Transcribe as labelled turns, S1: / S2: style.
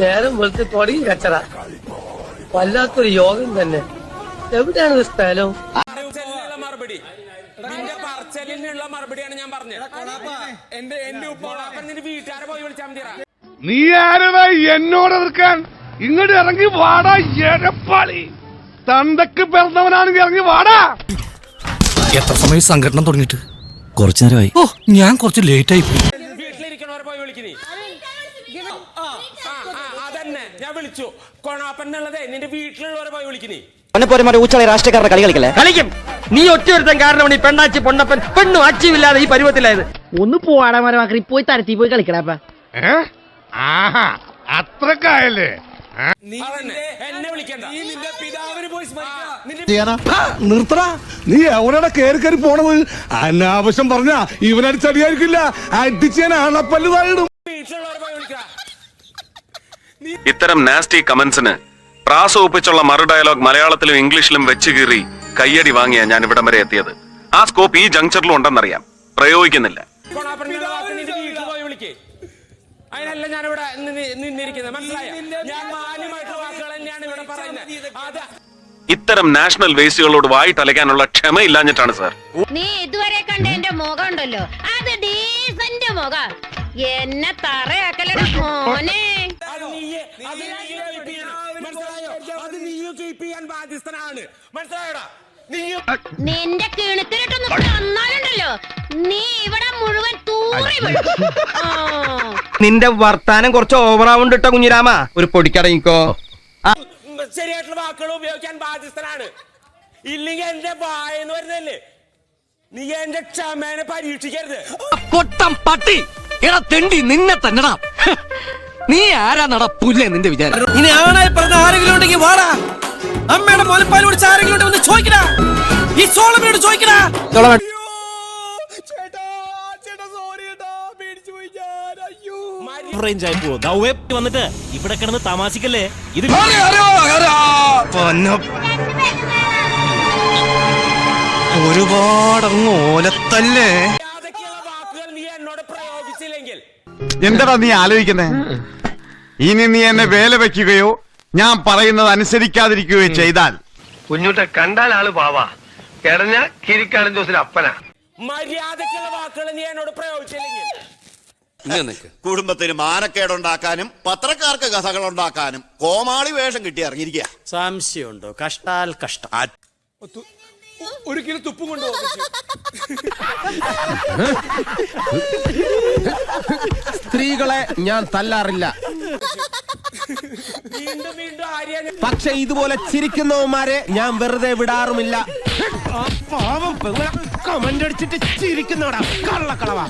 S1: നേരം വെളുത്ത് തുടങ്ങി കച്ചറ. വല്ലാത്തൊരു യോഗം തന്നെ. എവിടെയാണ് സ്ഥലം?
S2: മറുപടി. നിന്റെ പറച്ചലിനുള്ള മറുപടിയാണ് ഞാൻ പറഞ്ഞത്. എന്റെ എന്റെ ഉപ്പോളാപ്പൻ നിന്റെ വീട്ടുകാരെ പോയി വിളിച്ചാൽ മതി
S3: നീ ആരടാ എന്നോട് എതിർക്കാൻ? ഇങ്ങോട്ട് ഇറങ്ങി വാടാ എടപ്പാളി. തന്തക്ക് പിറന്നവനാണെങ്കിൽ ഇറങ്ങി വാടാ.
S4: എത്ര സമയം സംഘടന തുടങ്ങിയിട്ട്?
S5: കുറച്ചു നേരമായി.
S4: ഓ ഞാൻ കുറച്ച് ലേറ്റ് ആയി പോയി.
S2: വീട്ടിലിരിക്കണവരെ പോയി വിളിക്കുന്നേ അതന്നെ. ഞാൻ വിളിച്ചു. കൊണാപ്പന്നുള്ളതേ നിന്റെ വീട്ടിലുള്ളവരെ പോയി വിളിക്കുന്നേ
S5: പോലെ ഊച്ചളി രാഷ്ട്രീയക്കാരുടെ കളി കളിക്കല്ലേ?
S6: കളിക്കും. നീ ഒറ്റയൊരുത്തൻ കാരണമാണ് ഈ പെണ്ണാച്ചി പൊണ്ണപ്പൻ. പെണ്ണു അച്ചിയില്ലാതെ ഈ പരുവത്തിലായത്.
S7: ഒന്ന് പോവാടാ മരമാക്കി പോയി തരത്തി പോയി കളിക്കടാപ്പ
S3: അത്രക്കായല്ലേ?
S2: നീ എന്നെ വിളിക്കണ്ട. നീ നിന്റെ പിതാവിന് പോയി
S3: നിർത്തടാ. നീ എവിടെയാണ് കയറി കയറി പോണത്? അനാവശ്യം പറഞ്ഞ ഇവനടിച്ചടിയായിരിക്കില്ല. അടിച്ച് ഞാൻ അണപ്പല്ല് താഴിടും
S2: വീട്ടിലുള്ളവരെ പോയി വിളിക്കുക
S8: ഇത്തരം നാസ്റ്റി കമന്റ്സിന് പ്രാസ ഒപ്പിച്ചുള്ള മറു ഡയലോഗ് മലയാളത്തിലും ഇംഗ്ലീഷിലും വെച്ച് കീറി കയ്യടി വാങ്ങിയ ഞാൻ ഇവിടം വരെ എത്തിയത്. ആ സ്കോപ്പ് ഈ ജംഗ്ഷനിലും ഉണ്ടെന്നറിയാം. പ്രയോഗിക്കുന്നില്ല.
S2: അതിനല്ല ഞാൻ ഇവിടെ നിന്നിരിക്കുന്നത്. മനസ്സിലായോ? ഞാൻ മാന്യമായിട്ടുള്ള വാക്കുകൾ തന്നെയാണ് ഇവിടെ പറയുന്നത്. അത്
S8: ഇത്തരം നാഷണൽ വേസ്റ്റുകളോട് വായിട്ടലയ്ക്കാനുള്ള ക്ഷമയില്ലാഞ്ഞിട്ടാണ് സാർ.
S9: നീ ഇതുവരെ കണ്ട എന്റെ മുഖം ഉണ്ടല്ലോ. അത് ഡീസന്റ് മുഖം. എന്നെ തറയാക്കലട മോനെ.
S2: മനസ്സിലായോടാ?
S9: നിന്റെ കിണുക്കിലിട്ടൊന്ന് തന്നാലുണ്ടല്ലോ. നീ ഇവിടെ മുഴുവൻ തൂറി.
S6: നിന്റെ വർത്താനം കുറച്ച് ഓവറാവുണ്ട് കേട്ടോ കുഞ്ഞിരാമ. ഒരു പൊടിക്കടങ്ങിക്കോ.
S2: ശരിയായിട്ടുള്ള വാക്കുകൾ ഉപയോഗിക്കാൻ ബാധ്യസ്ഥനാണ്. ഇല്ലെങ്കിൽ എന്റെ വായെന്ന് വരുന്നല്ലേ നീ എന്റെ ക്ഷമേനെ പരീക്ഷിക്കരുത്.
S4: പൊട്ടം പട്ടി. എടാ തെണ്ടി നിന്നെ തന്നെടാ. നീ ആരാ നട പുല്ലേ നിന്റെ വിചാരം?
S6: ഇനി ആണായി പറഞ്ഞ ആരെങ്കിലും ഉണ്ടെങ്കിൽ വാടാ. അമ്മയുടെ മുലപ്പാൽ കുടിച്ച ആരെങ്കിലും ഉണ്ടെങ്കിൽ ഒന്ന് ചോദിക്കടാ. ഈ സോളമിനോട് ചോദിക്കടാ.
S5: വന്നിട്ട് ഇവിടെ കിടന്ന് തമാശിക്കല്ലേ? ഇത്
S4: ഒരുപാടങ്ങ് ഓലത്തല്ലേ?
S2: യാതൊക്കെയുള്ള വാക്കുകൾ നീ എന്നോട് പ്രയോഗിച്ചില്ലെങ്കിൽ.
S3: എന്താടാ നീ ആലോചിക്കുന്നേ? ഇനി നീ എന്നെ വേല വെക്കുകയോ ഞാൻ പറയുന്നത് അനുസരിക്കാതിരിക്കുകയോ ചെയ്താൽ.
S1: കുഞ്ഞുട്ട കണ്ടാൽ ആൾ പാവാ. കിടഞ്ഞ കിരിക്കാടൻ ജോസിന് അപ്പന.
S2: മര്യാദക്കുള്ള വാക്കുകൾ നീ എന്നോട് പ്രയോഗിച്ചില്ലെങ്കിൽ.
S10: കുടുംബത്തിന് മാനക്കേടുണ്ടാക്കാനും പത്രക്കാർക്ക് കഥകൾ ഉണ്ടാക്കാനും കോമാളി വേഷം കിട്ടി ഇറങ്ങിയിരിക്കുക
S5: സംശയമുണ്ടോ? കഷ്ടാൽ കഷ്ടം.
S2: ഒരു കിലോ തുപ്പും കൊണ്ടു
S6: സ്ത്രീകളെ ഞാൻ തല്ലാറില്ല.
S2: വീണ്ടും വീണ്ടും
S6: പക്ഷെ ഇതുപോലെ ചിരിക്കുന്നവന്മാരെ ഞാൻ വെറുതെ വിടാറുമില്ല. പാവം കമന്റ് അടിച്ചിട്ട് ചിരിക്കുന്നവടാ. കള്ളക്കളവാ.